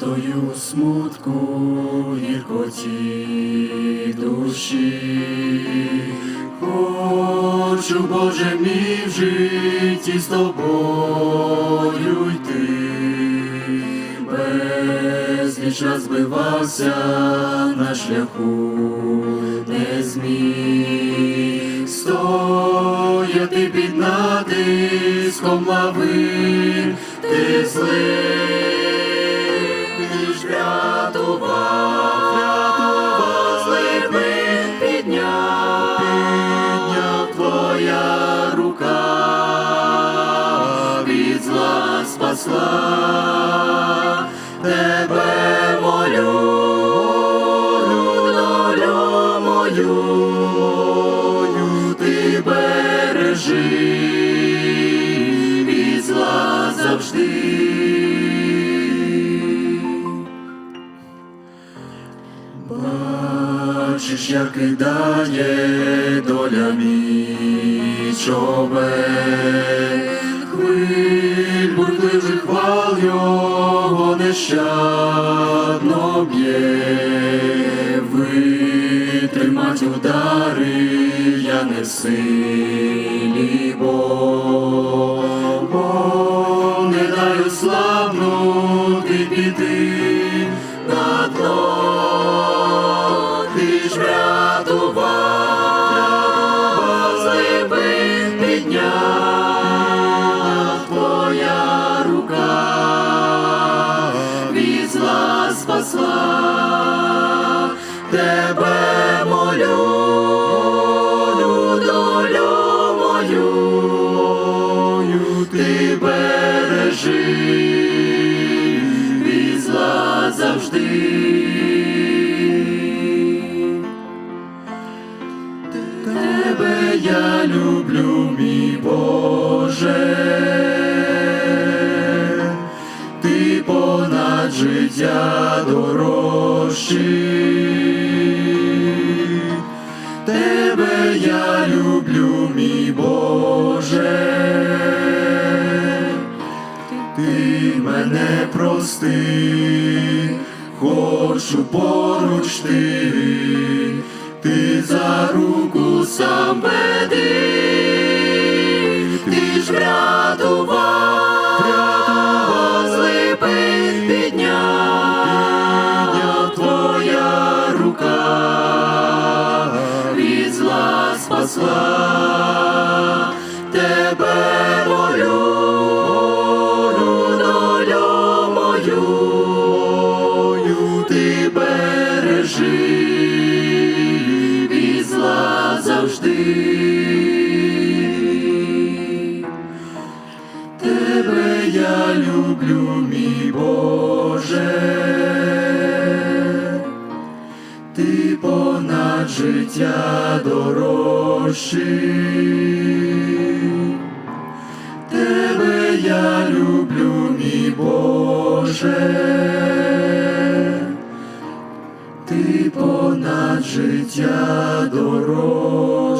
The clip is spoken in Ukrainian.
Стою у смутку, гіркоті душі, хочу, Боже мій в житті з тобою йти, безліч раз збивався на шляху, не зміг. Стояти під натиском лавин, ти злий, врятував, врятував, злими підняв, підняв твоя рука, від зла спасла, тебе молю, долю мою, мою Бачиш, як кидає доля мій човен, хвиль бурхливих хвал його нещадно б'є, витримать удари я не в силі, бо, спасла, тебе молю, долю мою, ти бережи, зла завжди. Тебе я люблю, мій Боже, життя дорожчий. Тебе я люблю, мій Боже, ти мене прости, хочу поруч ти, ти за руку сам веди, ти ж врятував, спасла, тебе молю, долю мою, мою ти бережи, від зла завжди. Тебе я люблю, мій Боже, ти понад життя дорожчий. Тебе я люблю, мій Боже, ти понад життя дорожчий.